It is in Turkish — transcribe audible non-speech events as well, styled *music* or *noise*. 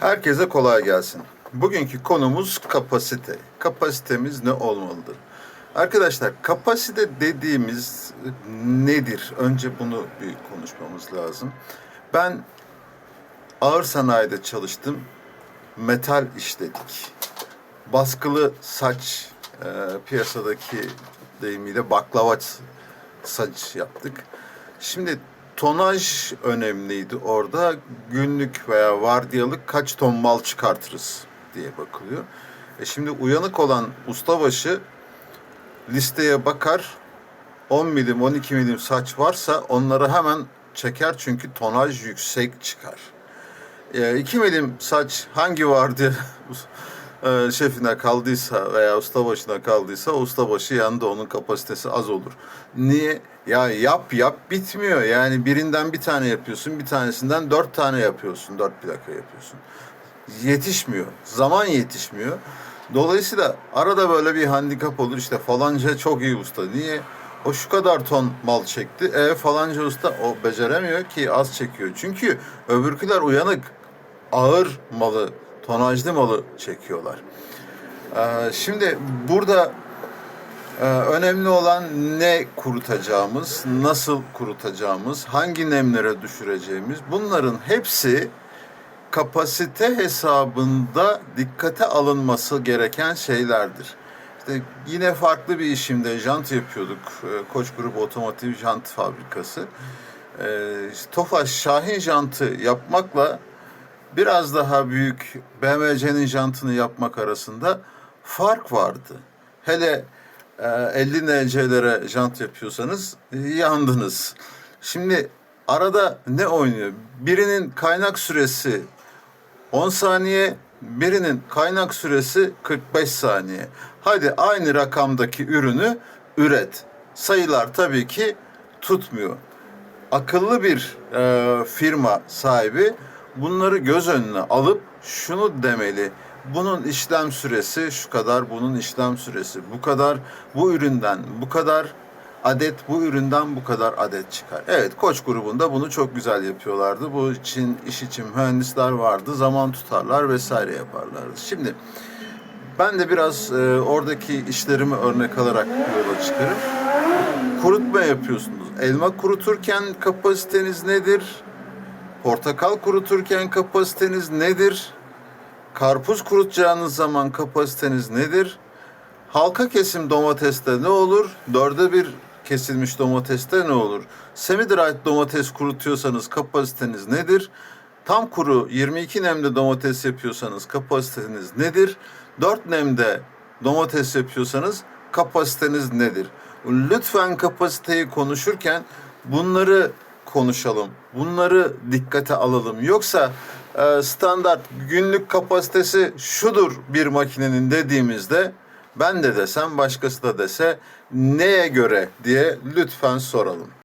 Herkese kolay gelsin. Bugünkü konumuz kapasite. Kapasitemiz ne olmalıdır? Arkadaşlar kapasite dediğimiz nedir? Önce bunu bir konuşmamız lazım. Ben ağır sanayide çalıştım. Metal işledik. Baskılı saç e, piyasadaki deyimiyle baklava saç yaptık. Şimdi tonaj önemliydi orada. Günlük veya vardiyalık kaç ton mal çıkartırız diye bakılıyor. E şimdi uyanık olan ustabaşı listeye bakar. 10 milim 12 milim saç varsa onları hemen çeker çünkü tonaj yüksek çıkar. E, 2 milim saç hangi vardiya *laughs* e, şefine kaldıysa veya ustabaşına kaldıysa ustabaşı yanında onun kapasitesi az olur. Niye? Ya yap yap bitmiyor. Yani birinden bir tane yapıyorsun, bir tanesinden dört tane yapıyorsun, dört plaka yapıyorsun. Yetişmiyor. Zaman yetişmiyor. Dolayısıyla arada böyle bir handikap olur. İşte falanca çok iyi usta. Niye? O şu kadar ton mal çekti. E falanca usta o beceremiyor ki az çekiyor. Çünkü öbürküler uyanık. Ağır malı, tonajlı malı çekiyorlar. Ee, şimdi burada ee, önemli olan ne kurutacağımız, nasıl kurutacağımız, hangi nemlere düşüreceğimiz bunların hepsi kapasite hesabında dikkate alınması gereken şeylerdir. İşte yine farklı bir işimde jant yapıyorduk. Ee, Koç Grup Otomotiv Jant Fabrikası. Ee, Tofaş Şahin jantı yapmakla biraz daha büyük BMC'nin jantını yapmak arasında fark vardı. Hele e, 50 NC'lere jant yapıyorsanız e, yandınız. Şimdi arada ne oynuyor? Birinin kaynak süresi 10 saniye, birinin kaynak süresi 45 saniye. Hadi aynı rakamdaki ürünü üret. Sayılar tabii ki tutmuyor. Akıllı bir e, firma sahibi bunları göz önüne alıp şunu demeli. Bunun işlem süresi şu kadar, bunun işlem süresi bu kadar, bu üründen bu kadar adet, bu üründen bu kadar adet çıkar. Evet, Koç grubunda bunu çok güzel yapıyorlardı. Bu için iş için mühendisler vardı, zaman tutarlar vesaire yaparlardı. Şimdi ben de biraz e, oradaki işlerimi örnek alarak yola çıkarım. Kurutma yapıyorsunuz. Elma kuruturken kapasiteniz nedir? Portakal kuruturken kapasiteniz nedir? Karpuz kurutacağınız zaman kapasiteniz nedir? Halka kesim domateste ne olur? Dörde bir kesilmiş domateste ne olur? Semi-dry domates kurutuyorsanız kapasiteniz nedir? Tam kuru 22 nemde domates yapıyorsanız kapasiteniz nedir? 4 nemde domates yapıyorsanız kapasiteniz nedir? Lütfen kapasiteyi konuşurken bunları konuşalım. Bunları dikkate alalım. Yoksa e, standart günlük kapasitesi şudur bir makinenin dediğimizde ben de desem başkası da dese neye göre diye lütfen soralım.